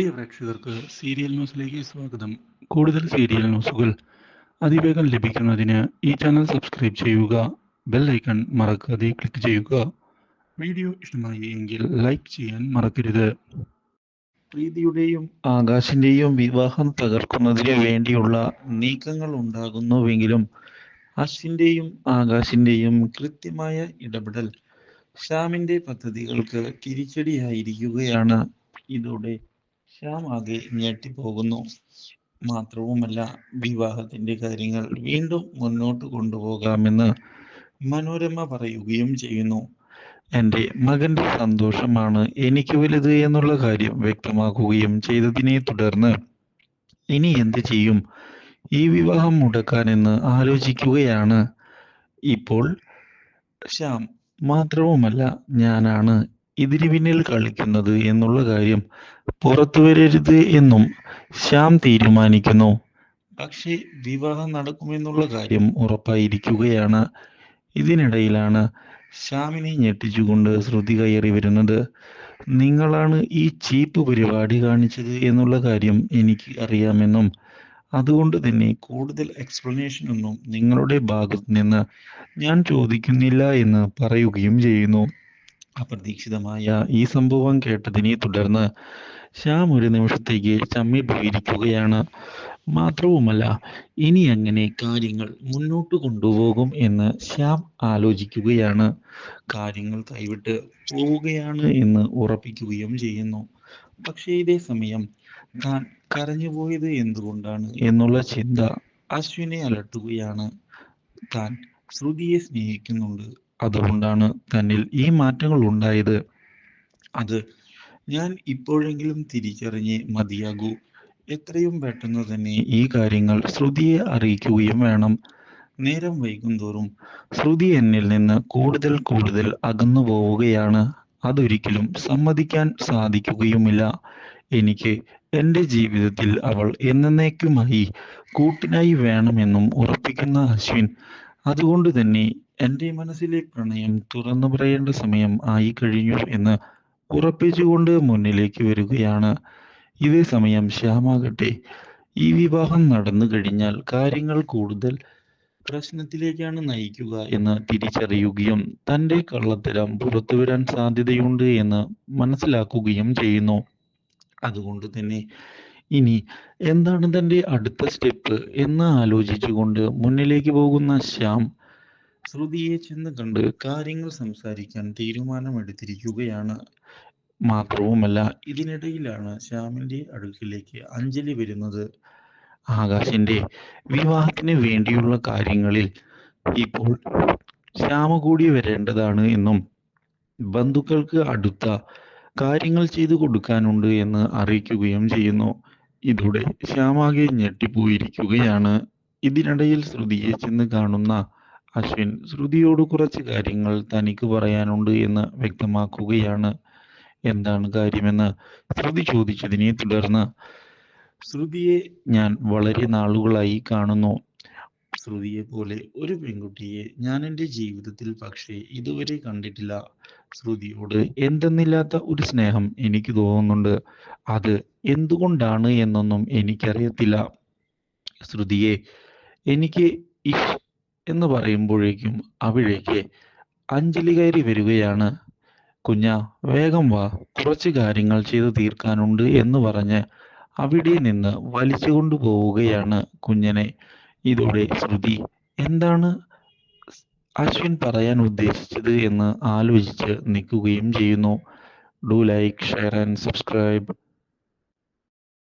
പ്രിയ പ്രേക്ഷകർക്ക് സീരിയൽ ന്യൂസിലേക്ക് സ്വാഗതം. കൂടുതൽ സീരിയൽ ന്യൂസുകൾ അതിവേഗം ലഭിക്കുന്നതിന് ഈ ചാനൽ സബ്സ്ക്രൈബ് ചെയ്യുക ബെൽ ഐക്കൺ മറക്കാതെ ക്ലിക്ക് ചെയ്യുക. വീഡിയോ ഇഷ്ടമായി എങ്കിൽ ലൈക്ക് ചെയ്യാൻ മറക്കരുത്. പ്രീതിയുടെയും ആകാശിന്റെയും വിവാഹം തകർക്കുന്നതിന് വേണ്ടിയുള്ള നീക്കങ്ങൾ ഉണ്ടാകുന്നുവെങ്കിലും അശ്വിന്റെയും ആകാശിന്റെയും കൃത്യമായ ഇടപെടൽ ശ്യാമിന്റെ പദ്ധതികൾക്ക് തിരിച്ചടിയായിരിക്കുകയാണ് ഇതോടെ ശ്യാം ആകെ ഞെട്ടിപ്പോകുന്നു. മാത്രവുമല്ല വിവാഹത്തിന്റെ കാര്യങ്ങൾ വീണ്ടും മുന്നോട്ട് കൊണ്ടുപോകാമെന്ന് മനോരമ പറയുകയും ചെയ്യുന്നു. എന്റെ മകന്റെ സന്തോഷമാണ് എനിക്ക് വലുത് എന്നുള്ള കാര്യം വ്യക്തമാക്കുകയും ചെയ്തതിനെ തുടർന്ന് ഇനി എന്ത് ചെയ്യും? ഈ വിവാഹം മുടക്കാനെന്ന് ആലോചിക്കുകയാണ് ഇപ്പോൾ ശ്യാം. മാത്രവുമല്ല ഞാനാണ് ഇതിന് പിന്നിൽ കളിക്കുന്നത് എന്നുള്ള കാര്യം പുറത്തു വരരുത് എന്നും ശ്യാം തീരുമാനിക്കുന്നു. പക്ഷേ വിവാഹം നടക്കുമെന്നുള്ള കാര്യം ഉറപ്പായിരിക്കുകയാണ്. ഇതിനിടയിലാണ് ശ്യാമിനെ ഞെട്ടിച്ചുകൊണ്ട് ശ്രുതി കയറി വരുന്നത്. നിങ്ങളാണ് ഈ ചീപ്പ് പരിപാടി കാണിച്ചത് എന്നുള്ള കാര്യം എനിക്ക് അറിയാമെന്നും അതുകൊണ്ട് തന്നെ കൂടുതൽ എക്സ്പ്ലനേഷൻ ഒന്നും നിങ്ങളുടെ ഭാഗത്ത് നിന്ന് ഞാൻ ചോദിക്കുന്നില്ല എന്ന് പറയുകയും ചെയ്യുന്നു. അപ്രതീക്ഷിതമായ ഈ സംഭവം കേട്ടതിനെ തുടർന്ന് ശ്യാം ഒരു നിമിഷത്തേക്ക് ചമ്മി പോയിരിക്കുകയാണ് മാത്രവുമല്ല ഇനി അങ്ങനെ കാര്യങ്ങൾ മുന്നോട്ട് കൊണ്ടുപോകും എന്ന് ശ്യാം ആലോചിക്കുകയാണ്. കാര്യങ്ങൾ കൈവിട്ട് പോവുകയാണ് എന്ന് ഉറപ്പിക്കുകയും ചെയ്യുന്നു. പക്ഷേ ഇതേ സമയം താൻ കരഞ്ഞുപോയത് എന്തുകൊണ്ടാണ് എന്നുള്ള ചിന്ത അശ്വിനെ അലട്ടുകയാണ്. താൻ ശ്രുതിയെ സ്നേഹിക്കുന്നുണ്ട്. അതുകൊണ്ടാണ് തന്നിൽ ഈ മാറ്റങ്ങൾ ഉണ്ടായത്. അത് ഞാൻ ഇപ്പോഴെങ്കിലും തിരിച്ചറിഞ്ഞ് മതിയാകൂ. എത്രയും പെട്ടെന്ന് തന്നെ ഈ കാര്യങ്ങൾ ശ്രുതിയെ അറിയിക്കുകയും വേണം. നേരം വൈകുന്തോറും ശ്രുതി എന്നിൽ നിന്ന് കൂടുതൽ കൂടുതൽ അകന്നു പോവുകയാണ്. അതൊരിക്കലും സമ്മതിക്കാൻ സാധിക്കുകയുമില്ല. എനിക്ക് എന്റെ ജീവിതത്തിൽ അവൾ എന്നേക്കുമായി കൂട്ടിനായി വേണമെന്നും ഉറപ്പിക്കുന്ന അശ്വിൻ അതുകൊണ്ട് തന്നെ എന്റെ മനസ്സിലെ പ്രണയം തുറന്നു പറയേണ്ട സമയം ആയി കഴിഞ്ഞു എന്ന് ഉറപ്പിച്ചുകൊണ്ട് മുന്നിലേക്ക് വരികയാണ്. ഇതേ സമയം ശ്യാമാകട്ടെ ഈ വിവാഹം നടന്നു കഴിഞ്ഞാൽ കാര്യങ്ങൾ കൂടുതൽ പ്രശ്നത്തിലേക്കാണ് നയിക്കുക എന്ന് തിരിച്ചറിയുകയും തന്റെ കള്ളത്തരം പുറത്തു വരാൻ സാധ്യതയുണ്ട് എന്ന് മനസ്സിലാക്കുകയും ചെയ്യുന്നു. അതുകൊണ്ട് തന്നെ ഇനി എന്താണ് തന്റെ അടുത്ത സ്റ്റെപ്പ് എന്ന് ആലോചിച്ചുകൊണ്ട് മുന്നിലേക്ക് പോകുന്ന ശ്യാം ശ്രുതിയെ ചെന്ന് കണ്ട് കാര്യങ്ങൾ സംസാരിക്കാൻ തീരുമാനമെടുത്തിരിക്കുകയാണ്. മാത്രവുമല്ല ഇതിനിടയിലാണ് ശ്യാമിന്റെ അടുക്കിലേക്ക് അഞ്ജലി വരുന്നത്. ആകാശിന്റെ വിവാഹത്തിന് വേണ്ടിയുള്ള കാര്യങ്ങളിൽ ഇപ്പോൾ ശ്യാമ കൂടി വരേണ്ടതാണ് എന്നും ബന്ധുക്കൾക്ക് അടുത്ത കാര്യങ്ങൾ ചെയ്തു കൊടുക്കാനുണ്ട് എന്ന് അറിയിക്കുകയും ചെയ്യുന്നു. ഇതോടെ ശ്യാമാകെ ഞെട്ടിപ്പോയിരിക്കുകയാണ്. ഇതിനിടയിൽ ശ്രുതിയെ ചെന്ന് കാണുന്ന അശ്വിൻ ശ്രുതിയോട് കുറച്ച് കാര്യങ്ങൾ തനിക്ക് പറയാനുണ്ട് എന്ന് വ്യക്തമാക്കുകയാണ്. എന്താണ് കാര്യമെന്ന് ശ്രുതി ചോദിച്ചതിനെ തുടർന്ന് ശ്രുതിയെ ഞാൻ വളരെ നാളുകളായി കാണുന്നു. ശ്രുതിയെ പോലെ ഒരു പെൺകുട്ടിയെ ഞാൻ എന്റെ ജീവിതത്തിൽ പക്ഷേ ഇതുവരെ കണ്ടിട്ടില്ല. ശ്രുതിയോട് എന്തെന്നില്ലാത്ത ഒരു സ്നേഹം എനിക്ക് തോന്നുന്നുണ്ട്. അത് എന്തുകൊണ്ടാണ് എന്നൊന്നും എനിക്കറിയത്തില്ല. ശ്രുതിയെ എനിക്ക് ഇഷ് എന്ന് പറയുമ്പോഴേക്കും അവിടേക്ക് അഞ്ജലി കയറി വരികയാണ്. കുഞ്ഞ വേഗം വാ. കുറച്ച് കാര്യങ്ങൾ ചെയ്തു തീർക്കാനുണ്ട് എന്ന് പറഞ്ഞ് അവിടെ നിന്ന് വലിച്ചു കൊണ്ടുപോവുകയാണ് കുഞ്ഞനെ. ഇതോടെ ശ്രുതി എന്താണ് അശ്വിൻ പറയാൻ ഉദ്ദേശിച്ചത് എന്ന് ആലോചിച്ച് നിൽക്കുകയും ചെയ്യുന്നു. Do like share and subscribe